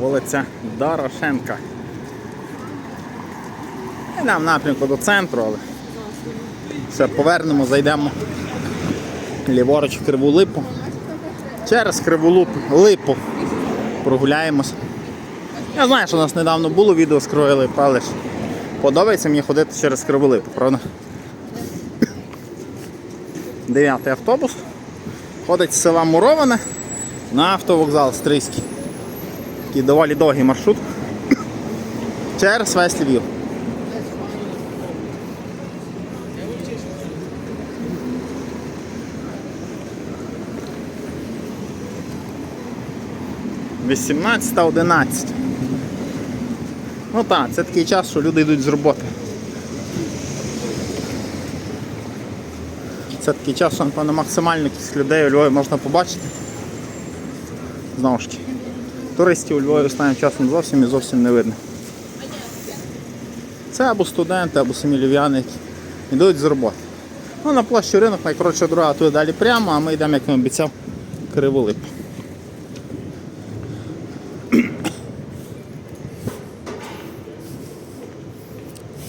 вулиця Дорошенка. Йдемо в напрямку до центру, але все повернемо, зайдемо ліворуч в криву липу. Через криву липу прогуляємося. Я знаю, що у нас недавно було відео з кривої липи, але ж подобається мені ходити через криву липу, правда? Дев'ятий автобус. Ходить з села Муроване на автовокзал Стрийський. Такий доволі довгий маршрут. Через весь Львів. Вісімнадцята одинадцять. Ну так, це такий час, що люди йдуть з роботи. Це такий час, що напевно максимально кількість людей у Львові можна побачити. Знову ж таки. Туристів у Львові останнім часом зовсім і зовсім не видно. Це або студенти, або самі львів'яни, які йдуть з роботи. Ну, на площі ринок найкоротша дорога туди далі прямо, а ми йдемо, як я обіцяв.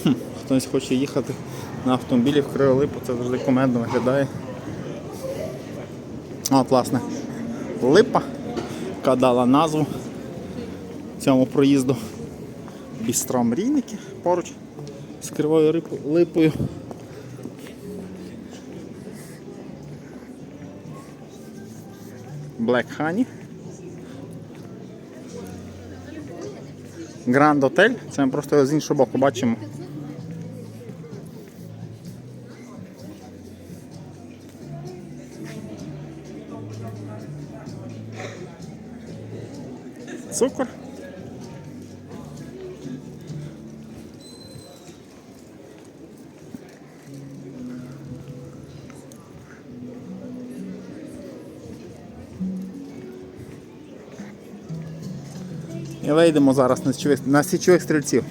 Хм, Хтось хоче їхати на автомобілі в Криву Липу, це завжди комедно виглядає. От, власне, липа, яка дала назву цьому проїзду. Бістро мрійники поруч з кривою липою. Black Honey. Гранд Отель. Це ми просто з іншого боку бачимо. Цукор. І вийдемо зараз на січових, стрільців.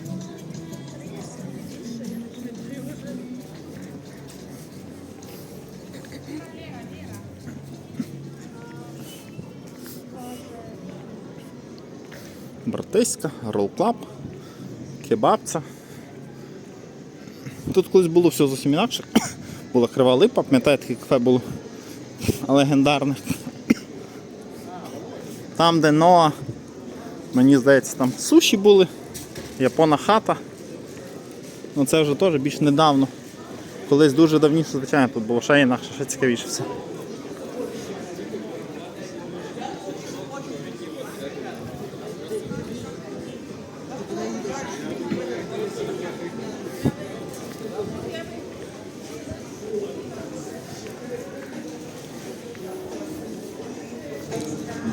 Братиська, ролл-клаб, кебабця. Тут колись було все зовсім інакше. Була крива липа, пам'ятаєте, таке кафе було легендарне. Там, де Ноа, мені здається, там суші були, япона хата. Ну це вже теж більш недавно. Колись дуже давніше, звичайно, тут було ще інакше, ще цікавіше все.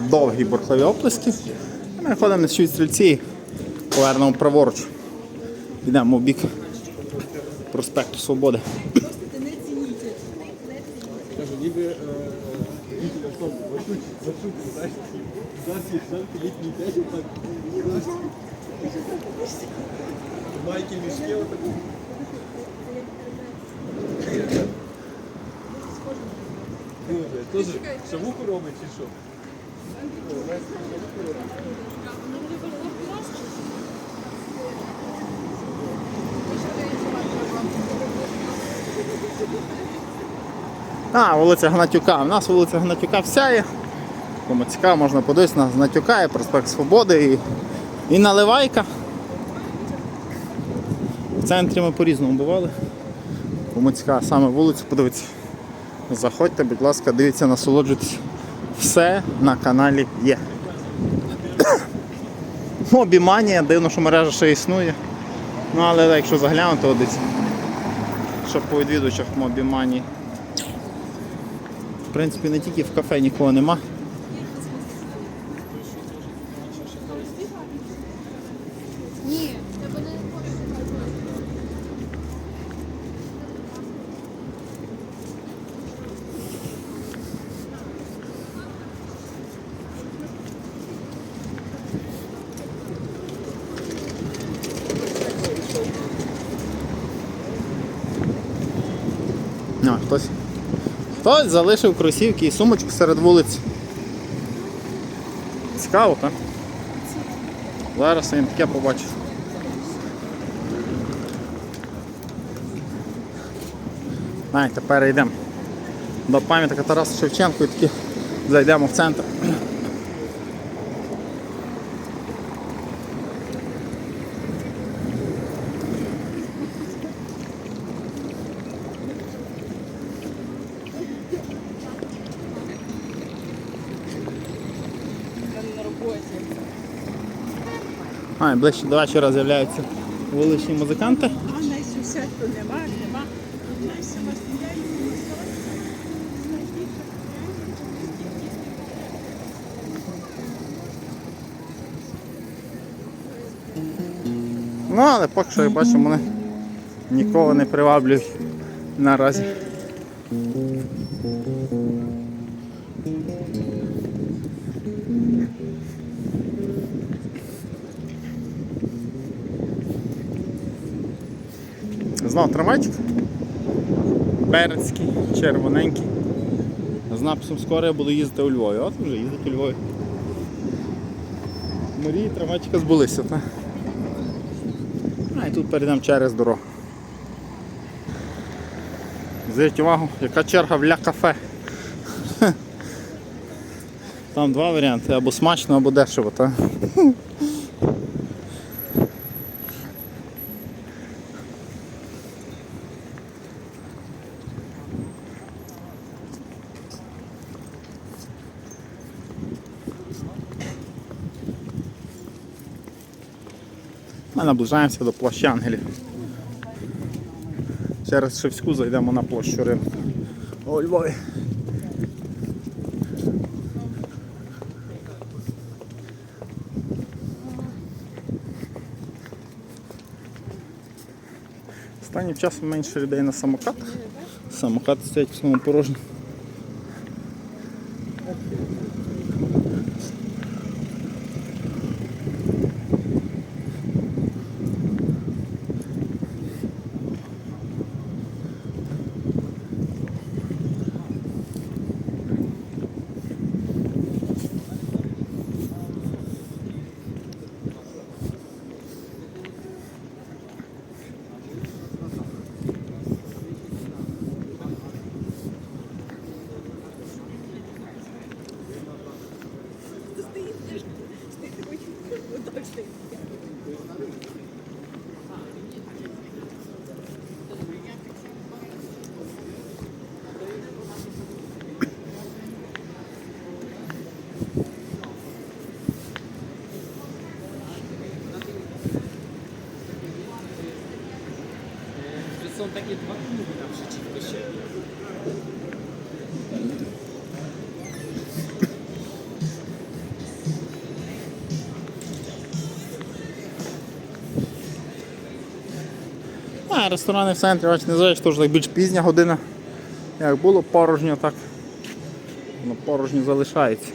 Довгі бурхливі оплески. Ми ходимо на щось стрільці, повернемо праворуч. Йдемо в бік проспекту Свободи. Майки мішки, отак. Ну, бля, шавуху робить чи що? А, вулиця Гнатюка. У нас вулиця Гнатюка вся є. Кому цікаво, можна подивитися на Гнатюка, і проспект Свободи і, і Наливайка. В центрі ми по-різному бували. Кому цікаво саме вулицю подивитися. Заходьте, будь ласка, дивіться, насолоджуйтесь. Все на каналі є. Мобіманія, дивно, що мережа ще існує. Ну але якщо заглянути, то десь, що по відвідувачах мобімані. В принципі, не тільки в кафе нікого нема. Хтось залишив кросівки і сумочку серед вулиць. Цікаво, так? Зараз він таке побачив. Тепер йдемо до пам'ятника Тараса Шевченко і таки зайдемо в центр. А, ближче до вечора з'являються вуличні музиканти. А найсю нема, нема. Ну, але поки що, як бачимо, вони нікого не приваблюють наразі. Знов трамвайчик. Берецький, червоненький. З написом скоро я буду їздити у Львові. От вже їздить у Львові. Мрії трамвайчика збулися, так? А і тут перейдемо через дорогу. Зверніть увагу, яка черга в ля кафе. Там два варіанти, або смачно, або дешево, так? Ми наближаємося до площі Ангелів. Через Шевську зайдемо на площу ринку. У Львові. Останнім часом менше людей на самокатах. Самокати стоять в основному порожні. Są takie dwa kluby naprzeciwko siebie. А, ресторани в центрі, бач, не знаєш, теж так більш пізня година. Як було порожньо, так воно порожньо залишається.